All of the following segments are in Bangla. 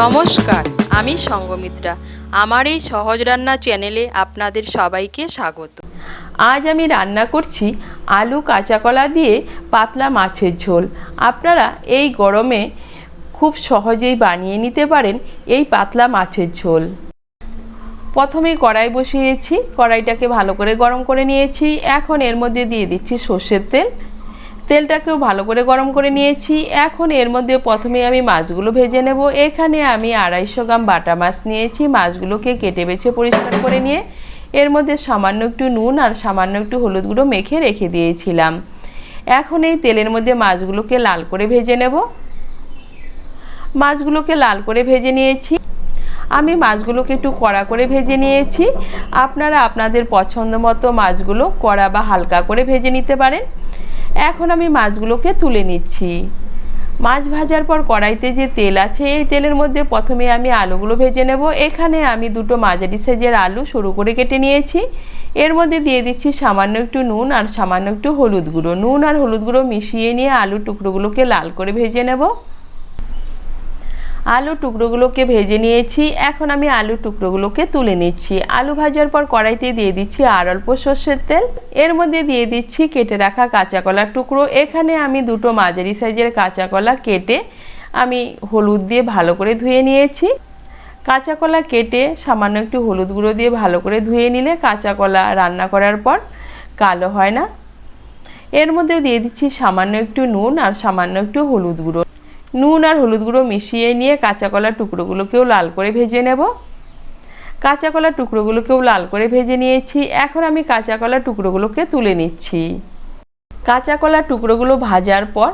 নমস্কার, আমি সঙ্গমিত্রা। আমার এই সহজ রান্না চ্যানেলে আপনাদের সবাইকে স্বাগত। আজ আমি রান্না করছি আলু কাঁচা কলা দিয়ে পাতলা মাছের ঝোল। আপনারা এই গরমে খুব সহজেই বানিয়ে নিতে পারেন এই পাতলা মাছের ঝোল। প্রথমে কড়াই বসিয়েছি, কড়াইটাকে ভালো করে গরম করে নিয়েছি। এখন এর মধ্যে দিয়ে দিচ্ছি সর্ষের তেল। তেলটাকেও ভালো করে গরম করে নিয়েছি। এখন এর মধ্যে প্রথমে আমি মাছগুলো ভেজে নেব। এখানে আমি আড়াইশো গ্রাম বাটা মাছ নিয়েছি। মাছগুলোকে কেটে বেছে পরিষ্কার করে নিয়ে এর মধ্যে সামান্য একটু নুন আর সামান্য একটু হলুদ গুঁড়ো মেখে রেখে দিয়েছিলাম। এখন এই তেলের মধ্যে মাছগুলোকে লাল করে ভেজে নেব। মাছগুলোকে লাল করে ভেজে নিয়েছি। আমি মাছগুলোকে একটু কড়া করে ভেজে নিয়েছি। আপনারা আপনাদের পছন্দ মতো মাছগুলো কড়া বা হালকা করে ভেজে নিতে পারেন। এখন আমি মাছগুলোকে তুলে নিচ্ছি। মাছ ভাজার পর কড়াইতে যে তেল আছে, এই তেলের মধ্যে প্রথমে আমি আলুগুলো ভেজে নেব। এখানে আমি দুটো মাঝারি সাইজের আলু সরু করে কেটে নিয়েছি। এর মধ্যে দিয়ে দিচ্ছি সামান্য একটু নুন আর সামান্য একটু হলুদ গুঁড়ো। নুন আর হলুদ গুঁড়ো মিশিয়ে নিয়ে আলু টুকরোগুলোকে লাল করে ভেজে নেব। আলু টুকরোগুলোকে ভেজে নিয়েছি। এখন আমি আলু টুকরোগুলোকে তুলে নিচ্ছি। আলু ভাজার পর কড়াইতে দিয়ে দিচ্ছি আর অল্প সর্ষের তেল। এর মধ্যে দিয়ে দিচ্ছি কেটে রাখা কাঁচা কলার টুকরো। এখানে আমি দুটো মাঝারি সাইজের কাঁচা কলা কেটে আমি হলুদ দিয়ে ভালো করে ধুয়ে নিয়েছি। কাঁচা কলা কেটে সামান্য একটু হলুদ গুঁড়ো দিয়ে ভালো করে ধুয়ে নিলে কাঁচা কলা রান্না করার পর কালো হয় না। এর মধ্যেও দিয়ে দিচ্ছি সামান্য একটু নুন আর সামান্য একটু হলুদ গুঁড়ো। নুন আর হলুদ গুঁড়ো মিশিয়ে নিয়ে কাঁচা কলার টুকরোগুলোকেও লাল করে ভেজে নেব। কাঁচা কলার টুকরোগুলোকেও লাল করে ভেজে নিয়েছি। এখন আমি কাঁচা কলার টুকরোগুলোকে তুলে নিচ্ছি। কাঁচা কলার টুকরোগুলো ভাজার পর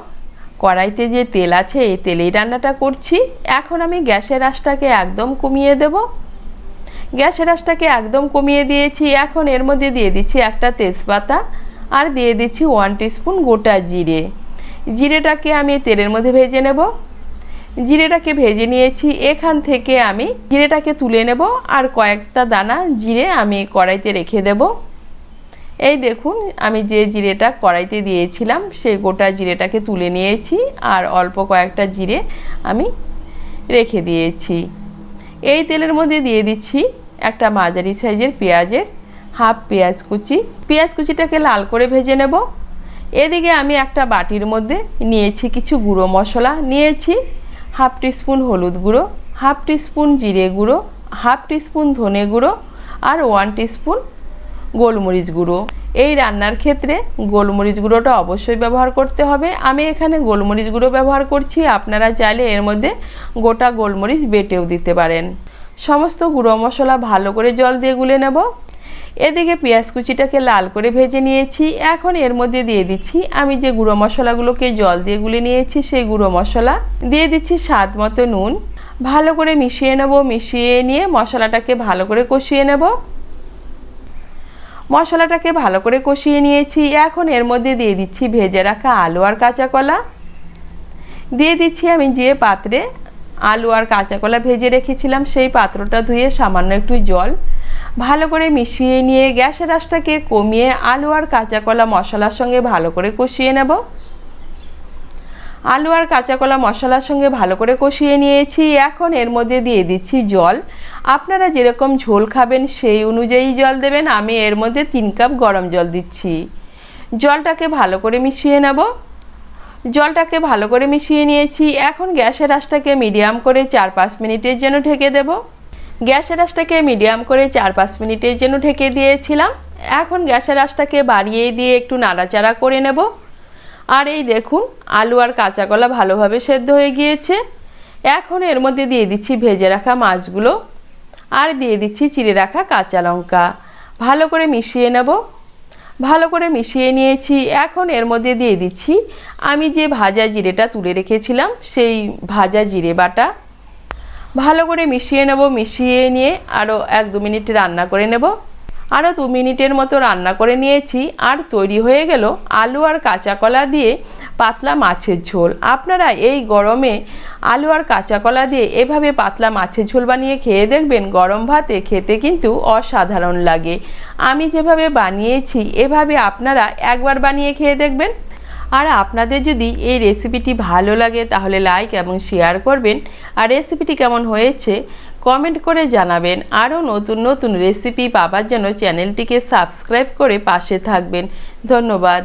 কড়াইতে যে তেল আছে, এই তেলেই রান্নাটা করছি। এখন আমি গ্যাসের আঁচটাকে একদম কমিয়ে দেব। গ্যাসের আঁচটাকে একদম কমিয়ে দিয়েছি। এখন এর মধ্যে দিয়ে দিচ্ছি একটা তেজপাতা আর দিয়ে দিচ্ছি ওয়ান টিস্পুন গোটা জিরে। জিরেটাকে আমি তেলের মধ্যে ভেজে নেব। জিরেটাকে ভেজে নিয়েছি, এখান থেকে আমি জিরেটাকে তুলে নেব আর কয়েকটা দানা জিরে আমি কড়াইতে রেখে দেব। এই দেখুন, আমি যে জিরেটা কড়াইতে দিয়েছিলাম, সেই গোটা জিরেটাকে তুলে নিয়েছি আর অল্প কয়েকটা জিরে আমি রেখে দিয়েছি। এই তেলের মধ্যে দিয়ে দিচ্ছি একটা মাঝারি সাইজের পেঁয়াজের হাফ পেঁয়াজ কুচি। পেঁয়াজ কুচিটাকে লাল করে ভেজে নেব। এদিকে আমি একটা বাটির মধ্যে নিয়েছি কিছু গুঁড়ো মশলা, নিয়েছি হাফ টিস্পুন হলুদ গুঁড়ো, হাফ টিস্পুন জিরে গুঁড়ো, হাফ টিস্পুন ধনে গুঁড়ো আর ওয়ান টিস্পুন গোলমরিচ গুঁড়ো। এই রান্নার ক্ষেত্রে গোলমরিচ গুঁড়োটা অবশ্যই ব্যবহার করতে হবে। আমি এখানে গোলমরিচ গুঁড়ো ব্যবহার করছি, আপনারা চাইলে এর মধ্যে গোটা গোলমরিচ বেটেও দিতে পারেন। সমস্ত গুঁড়ো মশলা ভালো করে জল দিয়ে গুলে নেব। এদিকে পেঁয়াজ কুচিটাকে লাল করে ভেজে নিয়েছি। এখন এর মধ্যে দিয়ে দিচ্ছি আমি যে গুঁড়ো মশলাগুলোকে জল দিয়ে গুলে নিয়েছি, সেই গুঁড়ো মশলা। দিয়ে দিচ্ছি স্বাদ মতো নুন। ভালো করে মিশিয়ে নেব, মিশিয়ে নিয়ে মশলাটাকে ভালো করে কষিয়ে নেব। মশলাটাকে ভালো করে কষিয়ে নিয়েছি। এখন এর মধ্যে দিয়ে দিচ্ছি ভেজে রাখা আলু আর কাঁচা কলা। দিয়ে দিচ্ছি আমি যে পাত্রে আলু আর কাঁচা কলা ভেজে রেখেছিলাম, সেই পাত্রটা ধুয়ে সামান্য একটু জল। ভালো করে মিশিয়ে নিয়ে গ্যাসের আঁচটাকে কমিয়ে আলু আর কাঁচা কলা মশলার সঙ্গে ভালো করে কষিয়ে নেব। আলু আর কাঁচা কলা মশলার সঙ্গে ভালো করে কষিয়ে নিয়েছি, এখন এর মধ্যে দিয়ে দিচ্ছি জল। আপনারা যেরকম ঝোল খাবেন সেই অনুযায়ী জল দেবেন, আমি এর মধ্যে তিন কাপ গরম জল দিচ্ছি। জলটাকে ভালো করে মিশিয়ে নেব। জলটাকে ভালো করে মিশিয়ে নিয়েছি। এখন গ্যাসের আঁচটাকে মিডিয়াম করে চার পাঁচ মিনিটের জন্য ঢেকে দেবো। গ্যাসের আঁচটাকে মিডিয়াম করে চার পাঁচ মিনিটের জন্য ঢেকে দিয়েছিলাম। এখন গ্যাসের আঁচটাকে বাড়িয়ে দিয়ে একটু নাড়াচাড়া করে নেব। আর এই দেখুন, আলু আর কাঁচা কলা ভালোভাবে সেদ্ধ হয়ে গিয়েছে। এখন এর মধ্যে দিয়ে দিচ্ছি ভেজে রাখা মাছগুলো। আর দিয়ে দিচ্ছি চিড়ে রাখা কাঁচা লঙ্কা। ভালো করে মিশিয়ে নেব। ভালো করে মিশিয়ে নিয়েছি। এখন এর মধ্যে দিয়ে দিচ্ছি। আমি যে ভাজা জিরেটা তুলে রেখেছিলাম, সেই ভাজা জিরে বাটা। ভালো করে মিশিয়ে নেব, মিশিয়ে নিয়ে আরও এক দু মিনিট রান্না করে নেব। আরও দু মিনিটের মতো রান্না করে নিয়েছি। আর তৈরি হয়ে গেল আলু আর কাঁচা কলা দিয়ে পাতলা মাছের ঝোল। আপনারা এই গরমে আলু আর কাঁচা কলা দিয়ে এভাবে পাতলা মাছের ঝোল বানিয়ে খেয়ে দেখবেন গরম ভাতে খেতে কিন্তু অসাধারণ লাগে। আমি যেভাবে বানিয়েছি, এভাবে আপনারা একবার বানিয়ে খেয়ে দেখবেন। আর আপনাদের যদি এই রেসিপিটি ভালো লাগে, তাহলে লাইক এবং শেয়ার করবেন। আর রেসিপিটি কেমন হয়েছে, কমেন্ট করে জানাবেন। আরও নতুন নতুন রেসিপি পাবার জন্য চ্যানেলটিকে সাবস্ক্রাইব করে পাশে থাকবেন। ধন্যবাদ।